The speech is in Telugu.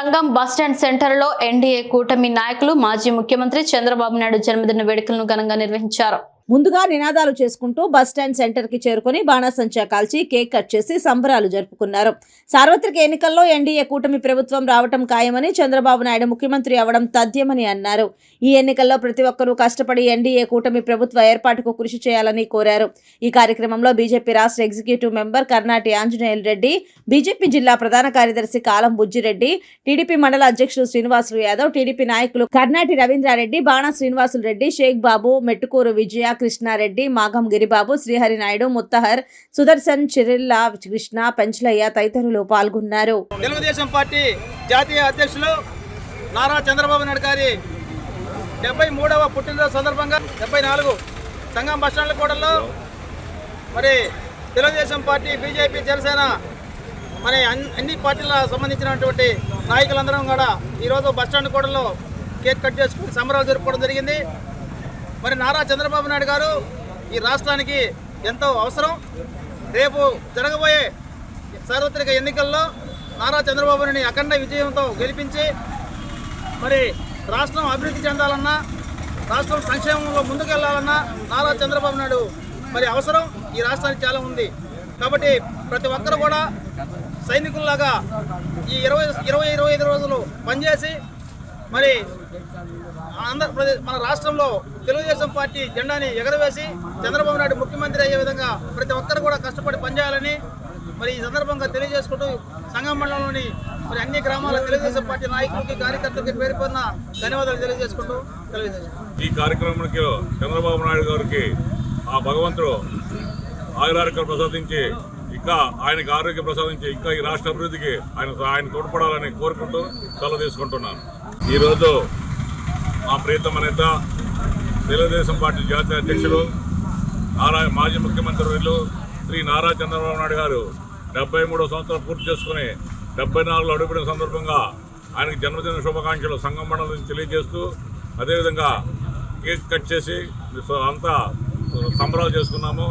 సంగం బస్టాండ్ సెంటర్లో ఎన్డీఏ కూటమి నాయకులు మాజీ ముఖ్యమంత్రి చంద్రబాబు నాయుడు జన్మదిన వేడుకలను ఘనంగా నిర్వహించారు. ముందుగా నినాదాలు చేసుకుంటూ బస్టాండ్ సెంటర్కి చేరుకుని బాణాసంచా కాల్చి కేక్ కట్ చేసి సంబరాలు జరుపుకున్నారు. సార్వత్రిక ఎన్నికల్లో ఎన్డీఏ కూటమి ప్రభుత్వం రావటం ఖాయమని చంద్రబాబు నాయుడు ముఖ్యమంత్రి అవడం తథ్యమని అన్నారు. ఈ ఎన్నికల్లో ప్రతి ఒక్కరూ కష్టపడి ఎన్డీఏ కూటమి ప్రభుత్వ ఏర్పాటుకు కృషి చేయాలని కోరారు. ఈ కార్యక్రమంలో బీజేపీ రాష్ట్ర executive member Karnati Anjaneyulu Reddy BJP జిల్లా ప్రధాన కార్యదర్శి కాలం బుజ్జిరెడ్డి టీడీపీ మండల అధ్యక్షుడు శ్రీనివాసులు యాదవ్ టీడీపీ నాయకులు కర్నాటి రవీంద్రారెడ్డి బాణా శ్రీనివాసులు రెడ్డి షేక్ బాబు మెట్టుకూరు విజయ కృష్ణారెడ్డి మాగం గిరిబాబు శ్రీహరి నాయుడు ముత్తహర్ సుదర్శన్ చిరిల్ల కృష్ణ పెంచలయ్య తదితరులు పాల్గొన్నారు. తెలుగుదేశం పార్టీ జాతీయ అధ్యక్షులు నారా చంద్రబాబు నాయుడు గారి డెబ్బై మూడవ పుట్టినరోజు సందర్భంగా డెబ్బై నాలుగు సంఘం బస్టాండ్ల కూడల్లో మరి తెలుగుదేశం పార్టీ బీజేపీ జనసేన మరి అన్ని పార్టీలకు సంబంధించినటువంటి నాయకులందరం కూడా ఈరోజు బస్టాండ్ కూడల్లో కేక్ కట్ చేసుకుని సంబరాలు జరుపుకోవడం జరిగింది. మరి నారా చంద్రబాబు నాయుడు గారు ఈ రాష్ట్రానికి ఎంతో అవసరం. రేపు జరగబోయే సార్వత్రిక ఎన్నికల్లో నారా చంద్రబాబు నాయుడిని అఖండ విజయంతో గెలిపించి మరి రాష్ట్రం అభివృద్ధి చెందాలన్నా రాష్ట్రం సంక్షేమంలో ముందుకెళ్ళాలన్నా నారా చంద్రబాబు నాయుడు మరి అవసరం. ఈ రాష్ట్రానికి చాలా ఉంది. కాబట్టి ప్రతి ఒక్కరు కూడా సైనికుల్లాగా ఈ ఇరవై ఇరవై ఇరవై ఐదు రోజులు పనిచేసి మరి ఆంధ్రప్రదేశ్ మన రాష్ట్రంలో తెలుగుదేశం పార్టీ జెండాని ఎగరవేసి చంద్రబాబు నాయుడు ముఖ్యమంత్రి అయ్యే విధంగా ప్రతి ఒక్కరు కూడా కష్టపడి పనిచేయాలని మరి ఈ సందర్భంగా తెలియజేసుకుంటూ సంగం మండలంలోని మరి అన్ని గ్రామాల తెలుగుదేశం పార్టీ నాయకులకి కార్యకర్తలకి పేరు ధన్యవాదాలు తెలియజేసుకుంటూ తెలియజేసుకుంటాం ఈ కార్యక్రమానికి చంద్రబాబు నాయుడు గారికి ఆ భగవంతుడు ఆయురారోగ్యం ప్రసాదించి ఇంకా ఆయనకి ఆరోగ్యం ప్రసాదించి ఇంకా ఈ రాష్ట్ర అభివృద్ధికి ఆయన ఆయన తోడ్పడాలని కోరుకుంటూ సెలవు తీసుకుంటున్నాను. ఈరోజు మా ప్రియతమ నేత తెలుగుదేశం పార్టీ జాతీయ అధ్యక్షులు నారా మాజీ ముఖ్యమంత్రి వర్యులు శ్రీ నారా చంద్రబాబు నాయుడు గారు డెబ్బై మూడో సంవత్సరాలు పూర్తి చేసుకుని డెబ్బై నాలుగులో అడుగుపడిన సందర్భంగా ఆయనకు జన్మదిన శుభాకాంక్షలు సంఘం మండలం తెలియజేస్తూ అదేవిధంగా కేక్ కట్ చేసి అంతా సంబరాలు చేసుకున్నాము.